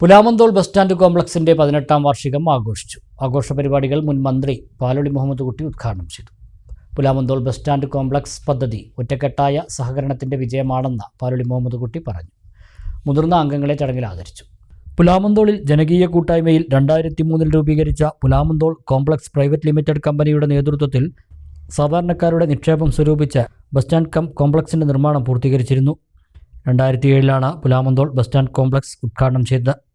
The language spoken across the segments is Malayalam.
പുലാമന്തോൾ ബസ് സ്റ്റാൻഡ് കോംപ്ലക്സിന്റെ പതിനെട്ടാം വാർഷികം ആഘോഷിച്ചു. ആഘോഷ പരിപാടികൾ മുൻ മന്ത്രി പാലൊളി മുഹമ്മദ് കുട്ടി ഉദ്ഘാടനം ചെയ്തു. പുലാമന്തോൾ ബസ് സ്റ്റാൻഡ് കോംപ്ലക്സ് പദ്ധതി ഒറ്റക്കെട്ടായ സഹകരണത്തിന്റെ വിജയമാണെന്ന് പാലൊളി മുഹമ്മദ് കുട്ടി പറഞ്ഞു. മുതിർന്ന അംഗങ്ങളെ ചടങ്ങിൽ ആദരിച്ചു. പുലാമന്തോളിൽ ജനകീയ കൂട്ടായ്മയിൽ രണ്ടായിരത്തി മൂന്നിൽ രൂപീകരിച്ച പുലാമന്തോൾ കോംപ്ലക്സ് പ്രൈവറ്റ് ലിമിറ്റഡ് കമ്പനിയുടെ നേതൃത്വത്തിൽ സാധാരണക്കാരുടെ നിക്ഷേപം സ്വരൂപിച്ച ബസ് സ്റ്റാൻഡ് കം കോംപ്ലക്സിന്റെ നിർമ്മാണം പൂർത്തീകരിച്ചിരുന്നു. രണ്ടായിരത്തി ഏഴിലാണ് പുലാമന്തോൾ ബസ് സ്റ്റാൻഡ് കോംപ്ലക്സ് ഉദ്ഘാടനം ചെയ്തത്.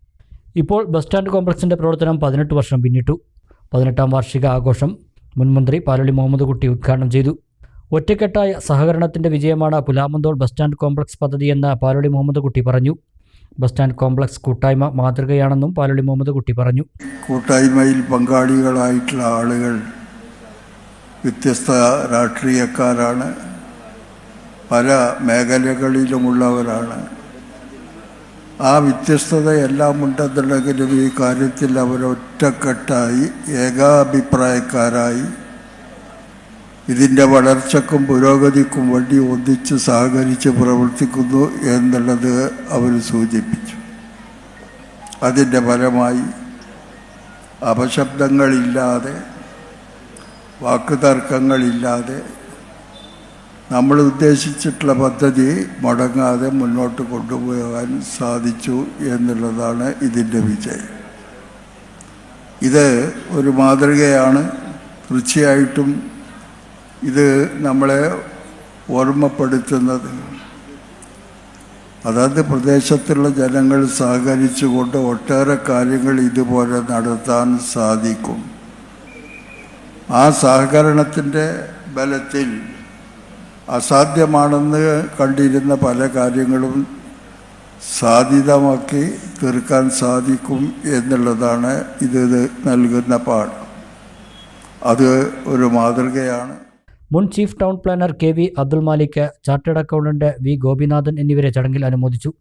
ഇപ്പോൾ ബസ് സ്റ്റാൻഡ് കോംപ്ലക്സിന്റെ പ്രവർത്തനം പതിനെട്ട് വർഷം പിന്നിട്ടു. പതിനെട്ടാം വാർഷിക ആഘോഷം മുൻമന്ത്രി പാലൊളി മുഹമ്മദ് കുട്ടി ഉദ്ഘാടനം ചെയ്തു. ഒറ്റക്കെട്ടായ സഹകരണത്തിന്റെ വിജയമാണ് പുലാമന്തോൾ ബസ് സ്റ്റാൻഡ് കോംപ്ലക്സ് പദ്ധതിയെന്ന് പാലൊളി മുഹമ്മദ് കുട്ടി പറഞ്ഞു. ബസ് സ്റ്റാൻഡ് കോംപ്ലക്സ് കൂട്ടായ്മ മാതൃകയാണെന്നും പാലൊളി മുഹമ്മദ് കുട്ടി പറഞ്ഞു. കൂട്ടായ്മയിൽ പങ്കാളികളായിട്ടുള്ള ആളുകൾ വ്യത്യസ്ത രാഷ്ട്രീയക്കാരാണ്. പല മേഖലകളിലുമുള്ളവരാണ്. ആ വ്യത്യസ്തതയെല്ലാം ഉണ്ടെന്നുണ്ടെങ്കിലും ഈ കാര്യത്തിൽ അവരൊറ്റക്കെട്ടായി ഏകാഭിപ്രായക്കാരായി. ഇതിന്റെ വളർച്ചക്കും പുരോഗതിക്കും വേണ്ടി ഒന്നിച്ച് സഹകരിച്ച് പ്രവർത്തിക്കുന്നു എന്നുള്ളത് അവർ സൂചിപ്പിച്ചു. അതിന്റെ ഫലമായി അപശബ്ദങ്ങളില്ലാതെ വാക്കുതർക്കങ്ങളില്ലാതെ നമ്മൾ ഉദ്ദേശിച്ചിട്ടുള്ള പദ്ധതി മുടങ്ങാതെ മുന്നോട്ട് കൊണ്ടുപോകാൻ സാധിച്ചു എന്നുള്ളതാണ് ഇതിന്റെ വിജയം. ഇത് ഒരു മാതൃകയാണ്. തീർച്ചയായിട്ടും ഇത് നമ്മളെ ഓർമ്മപ്പെടുത്തുന്നത്. അതാത് പ്രദേശത്തുള്ള ജനങ്ങൾ സഹകരിച്ചുകൊണ്ട് ഒട്ടേറെ കാര്യങ്ങൾ ഇതുപോലെ നടത്താൻ സാധിക്കും. ആ സഹകരണത്തിന്റെ ബലത്തിൽ അസാധ്യമാണെന്ന് കണ്ടിരുന്ന പല കാര്യങ്ങളും സാധ്യതമാക്കി തീർക്കാൻ സാധിക്കും എന്നുള്ളതാണ് ഇത് നൽകുന്ന പാഠം. അത് ഒരു മാതൃകയാണ്. മുൻ chief town planner K V Abdul Malik chartered accountant V Gopinathan എന്നിവരെ ചടങ്ങിൽ അനുമോദിച്ചു.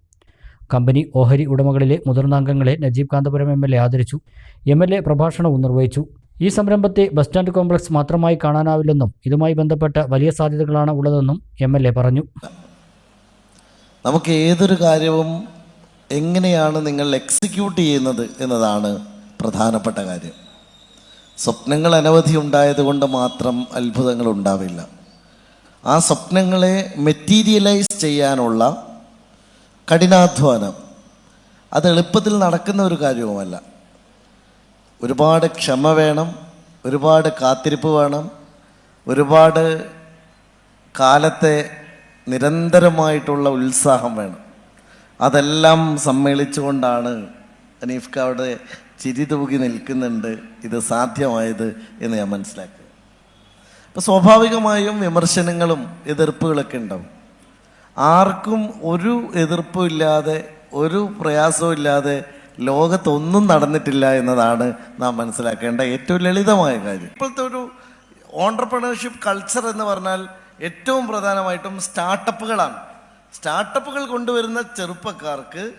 കമ്പനി ഓഹരി ഉടമകളിലെ മുതിർന്ന അംഗങ്ങളെ Najeeb Kanthapuram M L A ആദരിച്ചു. എം എൽ എ പ്രഭാഷണവും നിർവഹിച്ചു. ഈ സംരംഭത്തെ ബസ് സ്റ്റാൻഡ് കോംപ്ലക്സ് മാത്രമായി കാണാനാവില്ലെന്നും ഇതുമായി ബന്ധപ്പെട്ട വലിയ സാധ്യതകളാണ് ഉള്ളതെന്നും എം പറഞ്ഞു. നമുക്ക് ഏതൊരു കാര്യവും എങ്ങനെയാണ് നിങ്ങൾ എക്സിക്യൂട്ട് ചെയ്യുന്നത് എന്നതാണ് പ്രധാനപ്പെട്ട കാര്യം. സ്വപ്നങ്ങൾ അനവധി ഉണ്ടായതുകൊണ്ട് മാത്രം അത്ഭുതങ്ങൾ ഉണ്ടാവില്ല. ആ സ്വപ്നങ്ങളെ മെറ്റീരിയലൈസ് ചെയ്യാനുള്ള കഠിനാധ്വാനം അത് എളുപ്പത്തിൽ നടക്കുന്ന ഒരു കാര്യവുമല്ല. ഒരുപാട് ക്ഷമ വേണം ഒരുപാട് കാത്തിരിപ്പ് വേണം ഒരുപാട് കാലത്തെ നിരന്തരമായിട്ടുള്ള ഉത്സാഹം വേണം. അതെല്ലാം സമ്മേളിച്ചുകൊണ്ടാണ് അനീഫ്ക അവിടെ ചിരി തൂകി നിൽക്കുന്നുണ്ട്. ഇത് സാധ്യമായത് എന്ന് ഞാൻ മനസ്സിലാക്കി അപ്പോൾ സ്വാഭാവികമായും വിമർശനങ്ങളും എതിർപ്പുകളൊക്കെ ഉണ്ടാവും. ആർക്കും ഒരു എതിർപ്പും ഇല്ലാതെ ഒരു പ്രയാസവും ഇല്ലാതെ ലോകത്തൊന്നും നടന്നിട്ടില്ല എന്നതാണ് നാം മനസ്സിലാക്കേണ്ട ഏറ്റവും ലളിതമായ കാര്യം. ഇപ്പോഴത്തെ ഒരു ഓണ്ടർപ്രണർഷിപ്പ് കൾച്ചർ എന്ന് പറഞ്ഞാൽ ഏറ്റവും പ്രധാനമായിട്ടും സ്റ്റാർട്ടപ്പുകളാണ് സ്റ്റാർട്ടപ്പുകൾ കൊണ്ടുവരുന്ന ചെറുപ്പക്കാർക്ക്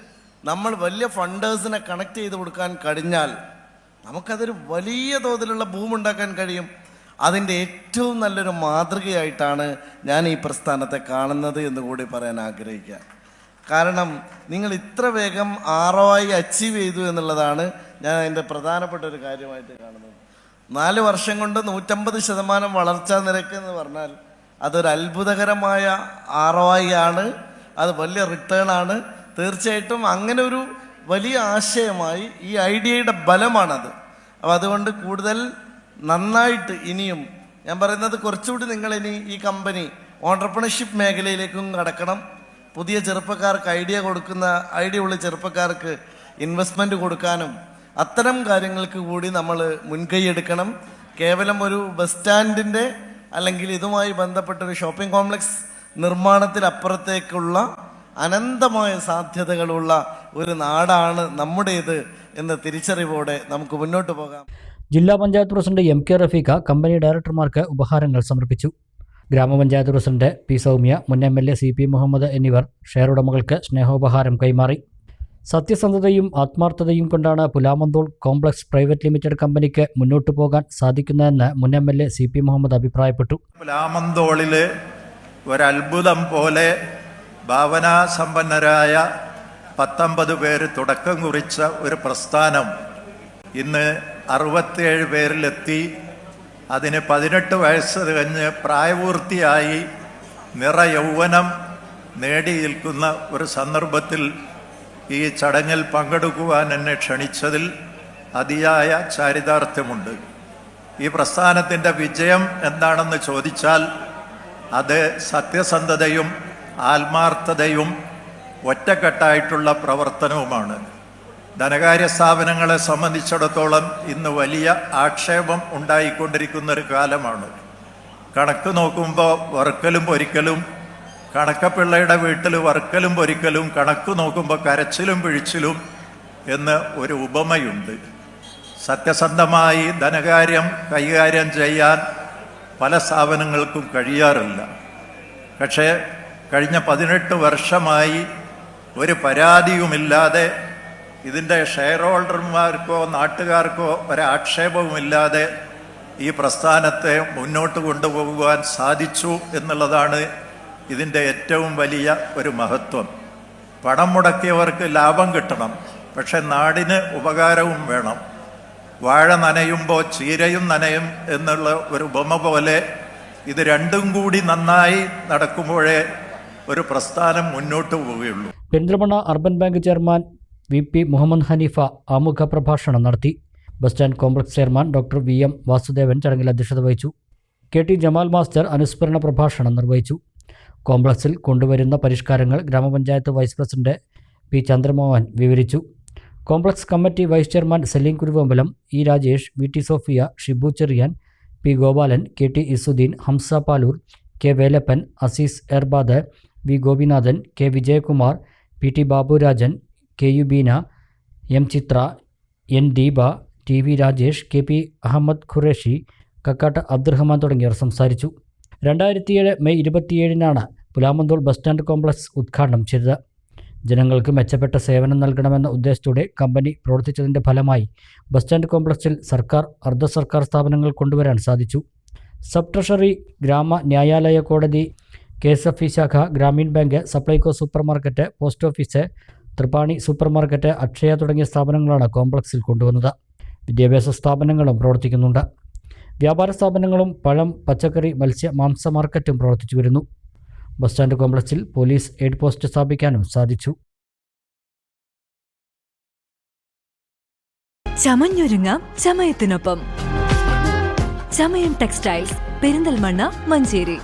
നമ്മൾ വലിയ ഫണ്ടേഴ്സിനെ കണക്ട് ചെയ്ത് കൊടുക്കാൻ കഴിഞ്ഞാൽ നമുക്കതൊരു വലിയ തോതിലുള്ള ഭൂമുണ്ടാക്കാൻ കഴിയും. അതിന്റെ ഏറ്റവും നല്ലൊരു മാതൃകയായിട്ടാണ് ഞാൻ ഈ പ്രസ്ഥാനത്തെ കാണുന്നത് എന്ന് കൂടി പറയാൻ ആഗ്രഹിക്കുക. കാരണം നിങ്ങൾ ഇത്ര വേഗം ആർ അച്ചീവ് ചെയ്തു എന്നുള്ളതാണ് ഞാൻ അതിന്റെ പ്രധാനപ്പെട്ട ഒരു കാര്യമായിട്ട് കാണുന്നത്. നാല് വർഷം കൊണ്ട് നൂറ്റമ്പത് ശതമാനം വളർച്ചാ നിരക്ക് എന്ന് പറഞ്ഞാൽ അതൊരു അത്ഭുതകരമായ ആർ ആണ്. അത് വലിയ റിട്ടേൺ ആണ്. തീർച്ചയായിട്ടും അങ്ങനെ ഒരു വലിയ ആശയമായി ഈ ഐഡിയയുടെ ബലമാണത്. അപ്പോൾ അതുകൊണ്ട് കൂടുതൽ നന്നായിട്ട് ഇനിയും ഞാൻ പറയുന്നത് കുറച്ചുകൂടി നിങ്ങൾ ഇനി ഈ കമ്പനി ഓണ്ടർപ്രണർഷിപ്പ് മേഖലയിലേക്കും കടക്കണം. പുതിയ ചെറുപ്പക്കാർക്ക് ഐഡിയ കൊടുക്കുന്ന ഐഡിയ ഉള്ള ചെറുപ്പക്കാർക്ക് ഇൻവെസ്റ്റ്മെന്റ് കൊടുക്കാനും അത്തരം കാര്യങ്ങൾക്ക് കൂടി നമ്മൾ മുൻകൈ എടുക്കണം. കേവലം ഒരു ബസ് സ്റ്റാൻഡിന്റെ അല്ലെങ്കിൽ ഇതുമായി ബന്ധപ്പെട്ട ഒരു ഷോപ്പിംഗ് കോംപ്ലക്സ് നിർമ്മാണത്തിലപ്പുറത്തേക്കുള്ള അനന്തമായ സാധ്യതകളുള്ള ഒരു നാടാണ് നമ്മുടേത് എന്ന തിരിച്ചറിവോടെ നമുക്ക് മുന്നോട്ട് പോകാം. ജില്ലാ panchayat president M K Rafeeqa company ഡയറക്ടർമാർക്ക് ഉപഹാരങ്ങൾ സമർപ്പിച്ചു. ഗ്രാമപഞ്ചായത്ത് പ്രസിഡന്റ് പി സൗമ്യ മുൻ M L A C P Muhammad എന്നിവർ ഷെയർ ഉടമകൾക്ക് സ്നേഹോപഹാരം കൈമാറി. സത്യസന്ധതയും ആത്മാർത്ഥതയും കൊണ്ടാണ് പുലാമന്തോൾ കോംപ്ലക്സ് പ്രൈവറ്റ് ലിമിറ്റഡ് കമ്പനിക്ക് മുന്നോട്ടു പോകാൻ സാധിക്കുന്നതെന്ന് മുൻ M L A C P Muhammad അഭിപ്രായപ്പെട്ടു. പുലാമന്തോളിൽ ഒരത്ഭുതം പോലെ ഭാവനാസമ്പന്നരായ പത്തൊമ്പത് പേര് തുടക്കം കുറിച്ച ഒരു പ്രസ്ഥാനം ഇന്ന് അറുപത്തേഴ് പേരിലെത്തി. അതിന് പതിനെട്ട് വയസ്സ് കഴിഞ്ഞ് പ്രായപൂർത്തിയായി നിറ യൗവനം നേടി നിൽക്കുന്ന ഒരു സന്ദർഭത്തിൽ ഈ ചടങ്ങിൽ പങ്കെടുക്കുവാൻ എന്നെ ക്ഷണിച്ചതിൽ അതിയായ ചാരിതാർത്ഥ്യമുണ്ട്. ഈ പ്രസ്ഥാനത്തിന്റെ വിജയം എന്താണെന്ന് ചോദിച്ചാൽ അത് സത്യസന്ധതയും ആത്മാർത്ഥതയും ഒറ്റക്കെട്ടായിട്ടുള്ള പ്രവർത്തനവുമാണ്. ധനകാര്യ സ്ഥാപനങ്ങളെ സംബന്ധിച്ചിടത്തോളം ഇന്ന് വലിയ ആക്ഷേപം ഉണ്ടായിക്കൊണ്ടിരിക്കുന്ന ഒരു കാലമാണ്. കണക്ക് നോക്കുമ്പോൾ വറുക്കലും പൊരിക്കലും കണക്കപ്പിള്ളയുടെ വീട്ടിൽ വറുക്കലും പൊരിക്കലും കണക്ക് നോക്കുമ്പോൾ കരച്ചിലും പിഴിച്ചിലും എന്ന് ഒരു ഉപമയുണ്ട്. സത്യസന്ധമായി ധനകാര്യം കൈകാര്യം ചെയ്യാൻ പല സ്ഥാപനങ്ങൾക്കും കഴിയാറില്ല. പക്ഷേ കഴിഞ്ഞ പതിനെട്ട് വർഷമായി ഒരു പരാതിയുമില്ലാതെ ഇതിന്റെ ഷെയർ ഹോൾഡർമാർക്കോ നാട്ടുകാർക്കോ ഒരാക്ഷേപവുമില്ലാതെ ഈ പ്രസ്ഥാനത്തെ മുന്നോട്ട് കൊണ്ടുപോകുവാൻ സാധിച്ചു എന്നുള്ളതാണ് ഇതിന്റെ ഏറ്റവും വലിയ ഒരു മഹത്വം. പണം മുടക്കിയവർക്ക് ലാഭം കിട്ടണം പക്ഷെ നാടിന് ഉപകാരവും വേണം. വാഴ നനയുമ്പോൾ ചീരയും നനയും എന്നുള്ള ഒരു ഉപമ പോലെ ഇത് രണ്ടും കൂടി നന്നായി നടക്കുമ്പോഴേ ഒരു പ്രസ്ഥാനം മുന്നോട്ട് പോവുകയുള്ളൂ. Perinthalmanna urban bank chairman V P Muhammad Haneefa ആമുഖ പ്രഭാഷണം നടത്തി. Bus stand complex chairman doctor V M Vasudevan ചടങ്ങിൽ അധ്യക്ഷത വഹിച്ചു. കെ ടി ജമാൽ മാസ്റ്റർ അനുസ്മരണ പ്രഭാഷണം നിർവഹിച്ചു. കോംപ്ലക്സിൽ കൊണ്ടുവരുന്ന പരിഷ്കാരങ്ങൾ ഗ്രാമപഞ്ചായത്ത് വൈസ് പ്രസിഡന്റ് പി. ചന്ദ്രമോഹൻ വിവരിച്ചു. Complex committee vice chairman Saleem Kuruvambalam E. Rajesh V. T. Sofia Shibu Cherian P. Gopalan K. T. Isuddeen Hamza Paloor K. Velappan Aziz Erbad V. Gopinathan K. Vijayakumar P. T. Baburajan K U Beena M Chitra N Deepa T V Rajesh K P Ahammed Qureshi Kakkat Abdurahman തുടങ്ങിയവർ സംസാരിച്ചു. രണ്ടായിരത്തിയേഴ് മെയ് ഇരുപത്തിയേഴിനാണ് പുലാമന്തോൾ ബസ് സ്റ്റാൻഡ് കോംപ്ലക്സ് ഉദ്ഘാടനം ചെയ്തത്. ജനങ്ങൾക്ക് മെച്ചപ്പെട്ട സേവനം നൽകണമെന്ന ഉദ്ദേശത്തോടെ കമ്പനി പ്രവർത്തിച്ചതിന്റെ ഫലമായി ബസ് സ്റ്റാൻഡ് കോംപ്ലക്സിൽ സർക്കാർ അർദ്ധ സർക്കാർ സ്ഥാപനങ്ങൾ കൊണ്ടുവരാൻ സാധിച്ചു. സബ് ട്രഷറി ഗ്രാമ ന്യായാലയ കോടതി കെ എസ് എഫ് ഇ ശാഖ Grameen bank Supplyco super market post office Thripani super market Akshaya തുടങ്ങിയ സ്ഥാപനങ്ങളാണ് കോംപ്ലക്സിൽ കൊണ്ടുവന്നത്. വിദ്യാഭ്യാസ സ്ഥാപനങ്ങളും പ്രവർത്തിക്കുന്നുണ്ട്. വ്യാപാര സ്ഥാപനങ്ങളും പഴം പച്ചക്കറി മത്സ്യ മാംസ മാർക്കറ്റും പ്രവർത്തിച്ചു വരുന്നു. ബസ് സ്റ്റാൻഡ് കോംപ്ലക്സിൽ പോലീസ് എയ്ഡ് പോസ്റ്റ് സ്ഥാപിക്കാനും സാധിച്ചു. ചമഞ്ഞൊരുങ്ങാം ചമയത്തിനൊപ്പം. ചമയം ടെക്സ്റ്റൈൽസ് പെരിന്തൽമണ്ണ മഞ്ചേരി.